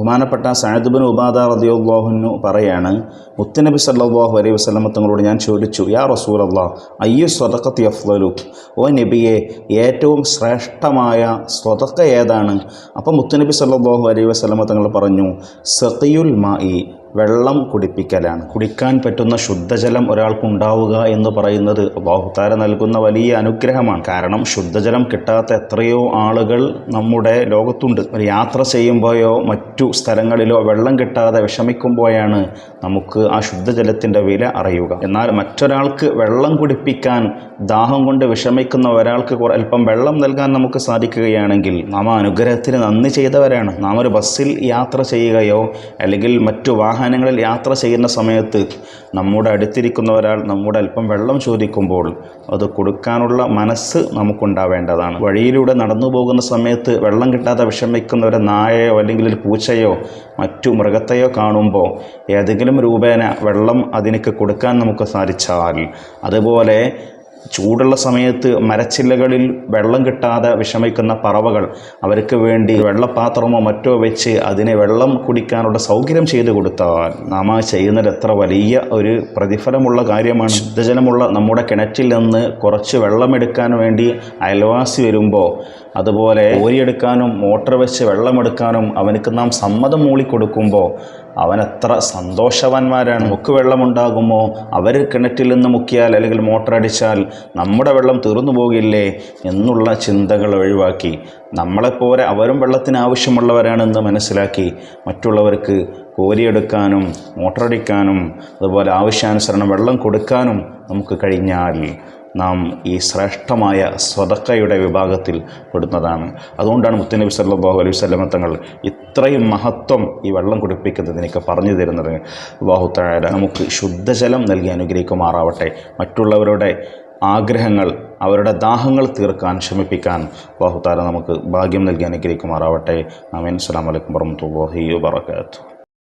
ബഹുമാനപ്പെട്ട സഹദുബിൻ ഉബാദ റദിയുള്ളാഹുനു പറയാണ് മുത്തനബി സല്ലാഹു അലൈഹി വസല്ലമ തങ്ങളോട് ഞാൻ ചോദിച്ചു യാ റസൂലല്ലാ അയ്യു സ്വതക്കത്തി അഫ്ലലു ഓ നബിയെ ഏറ്റവും ശ്രേഷ്ഠമായ സ്വതക്ക ഏതാണ്? അപ്പം മുത്തനബി സല്ലാഹു അലൈഹി വസല്ലമ തങ്ങൾ പറഞ്ഞു സഖിയുൽ മായി വെള്ളം കുടിപ്പിക്കലാണ്. കുടിക്കാൻ പറ്റുന്ന ശുദ്ധജലം ഒരാൾക്കുണ്ടാവുക എന്ന് പറയുന്നത് അള്ളാഹുത്താര നൽകുന്ന വലിയ അനുഗ്രഹമാണ്. കാരണം ശുദ്ധജലം കിട്ടാത്ത എത്രയോ ആളുകൾ നമ്മുടെ ലോകത്തുണ്ട്. ഒരു യാത്ര ചെയ്യുമ്പോഴോ മറ്റു സ്ഥലങ്ങളിലോ വെള്ളം കിട്ടാതെ വിഷമിക്കുമ്പോഴാണ് നമുക്ക് ആ ശുദ്ധജലത്തിന്റെ വില അറിയുക. എന്നാൽ മറ്റൊരാൾക്ക് വെള്ളം കുടിപ്പിക്കാൻ ദാഹം കൊണ്ട് വിഷമിക്കുന്ന ഒരാൾക്ക് അല്പം വെള്ളം നൽകാൻ നമുക്ക് സാധിക്കുകയാണെങ്കിൽ നാം അനുഗ്രഹത്തിന് നന്ദി ചെയ്തവരാണ്. നാം ഒരു ബസ്സിൽ യാത്ര ചെയ്യുകയോ അല്ലെങ്കിൽ മറ്റു വാഹനങ്ങളിൽ യാത്ര ചെയ്യുന്ന സമയത്ത് നമ്മുടെ അടുത്തിരിക്കുന്ന ഒരാൾ നമ്മുടെ അല്പം വെള്ളം ചോദിക്കുമ്പോൾ അത് കൊടുക്കാനുള്ള മനസ്സ് നമുക്കുണ്ടാവേണ്ടതാണ്. വഴിയിലൂടെ നടന്നു പോകുന്ന സമയത്ത് വെള്ളം കിട്ടാതെ വിഷമിക്കുന്ന ഒരു നായയോ അല്ലെങ്കിൽ ഒരു പൂച്ചയോ മറ്റു മൃഗത്തെയോ കാണുമ്പോൾ ഏതെങ്കിലും രൂപേന വെള്ളം അതിനൊക്കെ കൊടുക്കാൻ നമുക്ക് സാധിച്ചാൽ അതുപോലെ ചൂടുള്ള സമയത്ത് മരച്ചില്ലകളിൽ വെള്ളം കിട്ടാതെ വിഷമിക്കുന്ന പറവകൾ അവർക്ക് വേണ്ടി വെള്ളപ്പാത്രമോ മറ്റോ വെച്ച് അതിനെ വെള്ളം കുടിക്കാനുള്ള സൗകര്യം ചെയ്തു കൊടുത്താൽ നാം ചെയ്യുന്നത് എത്ര വലിയ ഒരു പ്രതിഫലമുള്ള കാര്യമാണ്. ശുദ്ധജലമുള്ള നമ്മുടെ കിണറ്റിൽ നിന്ന് കുറച്ച് വെള്ളമെടുക്കാൻ വേണ്ടി അയൽവാസി വരുമ്പോൾ അതുപോലെ ഓരിയെടുക്കാനും മോട്ടർ വെച്ച് വെള്ളമെടുക്കാനും അവനക്ക് നാം സമ്മതം മൂളി എത്ര സന്തോഷവാന്മാരാണ്. നമുക്ക് വെള്ളമുണ്ടാകുമോ? അവർ കിണറ്റിൽ നിന്ന് മുക്കിയാൽ അല്ലെങ്കിൽ മോട്ടർ അടിച്ചാൽ നമ്മുടെ വെള്ളം തീർന്നു പോകില്ലേ എന്നുള്ള ചിന്തകൾ ഒഴിവാക്കി. നമ്മളെപ്പോലെ അവരും വെള്ളത്തിന് ആവശ്യമുള്ളവരാണെന്ന് മനസ്സിലാക്കി മറ്റുള്ളവർക്ക് കോരിയെടുക്കാനും മോട്ടറടിക്കാനും അതുപോലെ ആവശ്യാനുസരണം വെള്ളം കൊടുക്കാനും നമുക്ക് കഴിഞ്ഞാൽ നാം ഈ ശ്രേഷ്ഠമായ സ്വതക്കയുടെ വിഭാഗത്തിൽ പെടുന്നതാണ്. അതുകൊണ്ടാണ് മുത്തനബി സല്ലാഹു അലൈഹി വസല്ലമ തങ്ങൾ ഇത്രയും മഹത്വം ഈ വെള്ളം കുടിപ്പിക്കുന്നതിനൊക്കെ പറഞ്ഞു തരുന്നത്. തആല നമുക്ക് ശുദ്ധജലം നൽകി അനുഗ്രഹിക്കുമാറാവട്ടെ. മറ്റുള്ളവരുടെ ആഗ്രഹങ്ങൾ അവരുടെ ദാഹങ്ങൾ തീർക്കാൻ ശമിപ്പിക്കാൻ ബാഹുത്താര നമുക്ക് ഭാഗ്യം നൽകി അനുഗ്രഹിക്കുമാറാവട്ടെ. ആമീൻ. അസ്സലാമു അലൈക്കും വറഹ്മത്തുള്ളാഹി വബറകാതുഹു.